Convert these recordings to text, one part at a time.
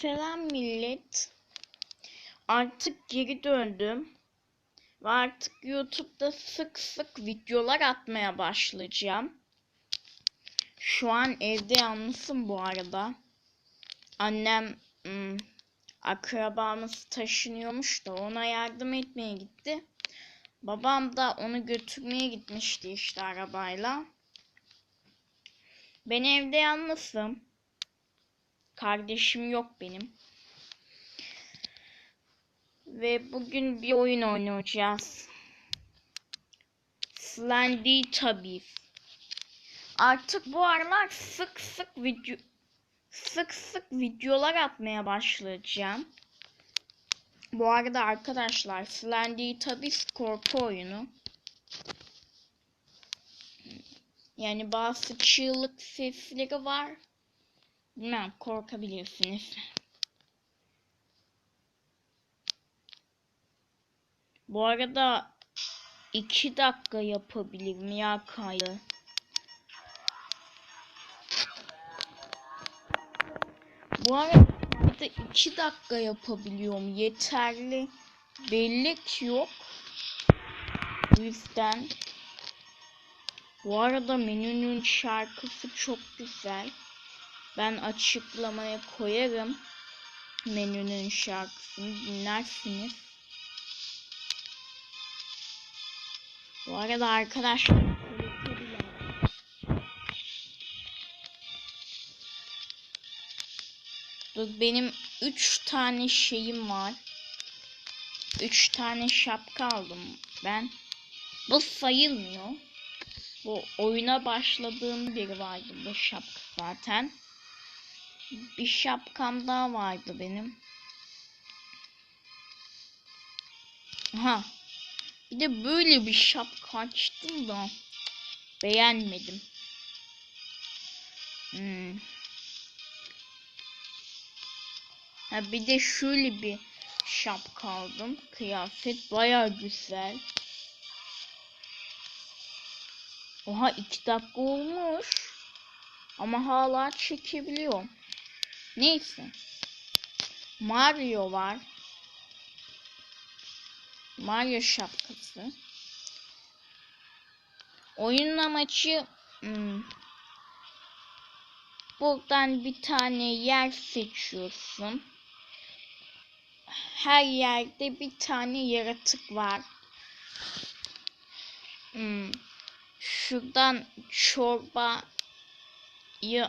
Selam millet. Artık geri döndüm. Ve artık YouTube'da sık sık videolar atmaya başlayacağım. Şu an evde yalnızım bu arada. Annem ım, akrabamız taşınıyormuş da ona yardım etmeye gitti. Babam da onu götürmeye gitmişti işte arabayla. Ben evde yalnızım. Kardeşim yok benim. Ve bugün bir oyun oynayacağız. Slendy Tabies. Artık bu aralar sık sık video sık sık videolar atmaya başlayacağım. Bu arada arkadaşlar Slendy Tabies korku oyunu. Yani bazı çığlık sesleri var. Bilmem korkabilirsiniz. Bu arada iki dakika yapabilirim ya kaydı. Bu arada kaydı iki dakika yapabiliyorum. Yeterli bellek yok. Bu yüzden bu arada menünün şarkısı çok güzel. Ben açıklamaya koyarım. Menünün şarkısını dinlersiniz. Bu arada arkadaşlar Dur benim 3 tane şeyim var. 3 tane şapka aldım ben. Bu sayılmıyor. Bu oyuna başladığım biri vardı bu şapka zaten. Bir şapkam daha vardı benim. Aha. Bir de böyle bir şapka açtım da beğenmedim. Hmm. Ha bir de şöyle bir şapka aldım. Kıyafet baya güzel. Oha iki dakika olmuş. Ama hala çekebiliyorum. Neyse. Mario var. Mario şapkası. Oyunun amacı hmm, buradan bir tane yer seçiyorsun. Her yerde bir tane yaratık var. Hmm, şuradan çorbayı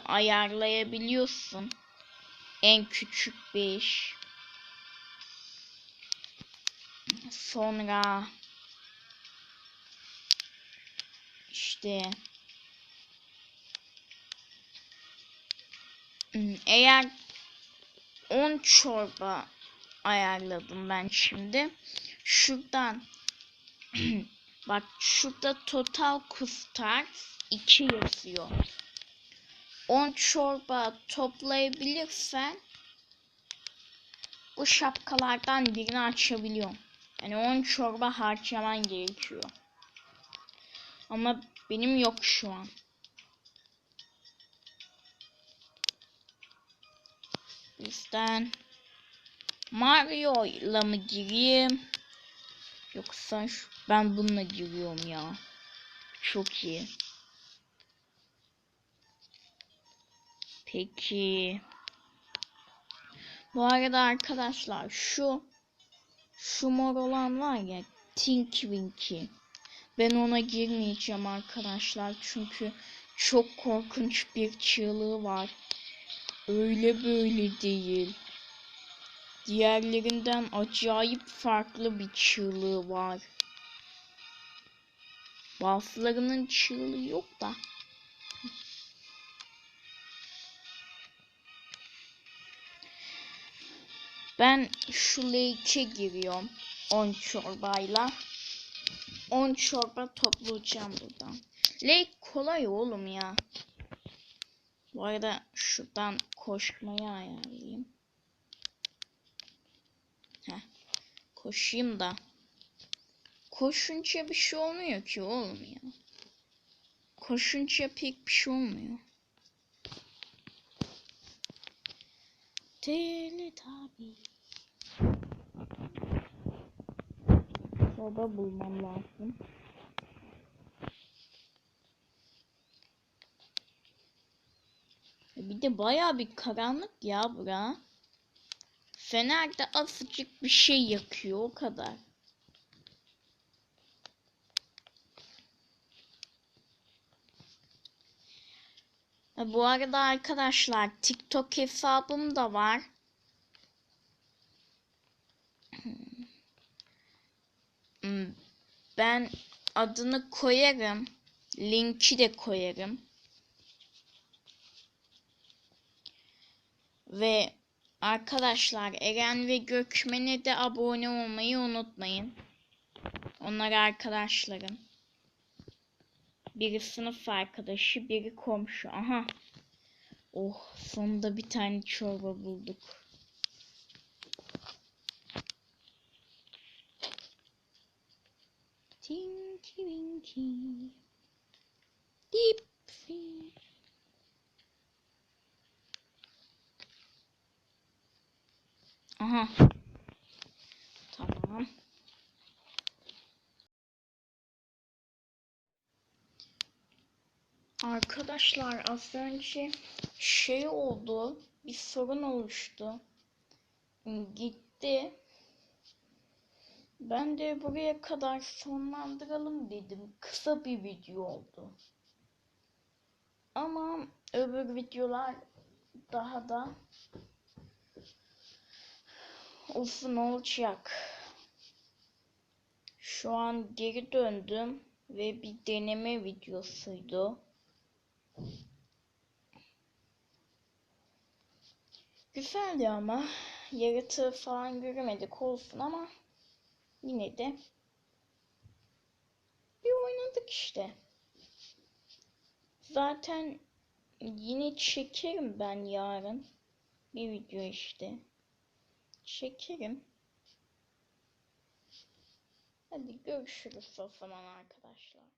ayarlayabiliyorsun. En küçük 5. Sonra işte hmm, eğer 10 çorba ayarladım ben şimdi. Şuradan bak şurada total kustars 2 yazıyor. 10 çorba toplayabilirsen bu şapkalardan birini açabiliyorum. Yani 10 çorba harcaman gerekiyor. Ama benim yok şu an. Bizden Mario ile mi gireyim? Yoksa ben bununla giriyorum ya. Çok iyi. Peki. Bu arada arkadaşlar şu şu mor olan var ya Tinky Winky. Ben ona girmeyeceğim arkadaşlar çünkü çok korkunç bir çığlığı var. Öyle böyle değil. Diğerlerinden acayip farklı bir çığlığı var. Bazılarının çığlığı yok da. Ben şu lake'e giriyorum. 10 çorbayla. 10 çorba toplayacağım buradan. Lake kolay oğlum ya. Bu arada şuradan koşmayı ayarlayayım. Heh. Koşayım da. Koşunca bir şey olmuyor ki oğlum ya. Koşunca pek bir şey olmuyor. Teletabi. Soba bulmam lazım. Bir de baya bir karanlık ya bura. Fener de azıcık bir şey yakıyor o kadar. Bu arada arkadaşlar TikTok hesabım da var. Hmm, Ben adını koyarım. Linki de koyarım. Ve arkadaşlar Eren ve Gökmen'e de abone olmayı unutmayın. Onlar arkadaşlarım. Biri sınıf arkadaşı, biri komşu. Aha. Oh, sonunda bir tane çorba bulduk. Tinky Winky. Dipsy. Aha. Arkadaşlar az önce şey oldu. Bir sorun oluştu. Gitti. Ben de buraya kadar sonlandıralım dedim. Kısa bir video oldu. Ama öbür videolar daha da uzun olacak. Şu an geri döndüm ve bir deneme videosuydu. Güzeldi ama yaratığı falan göremedik olsun ama yine de bir oynadık işte. Zaten yine çekerim ben yarın bir video işte. Çekerim. Hadi görüşürüz o zaman arkadaşlar.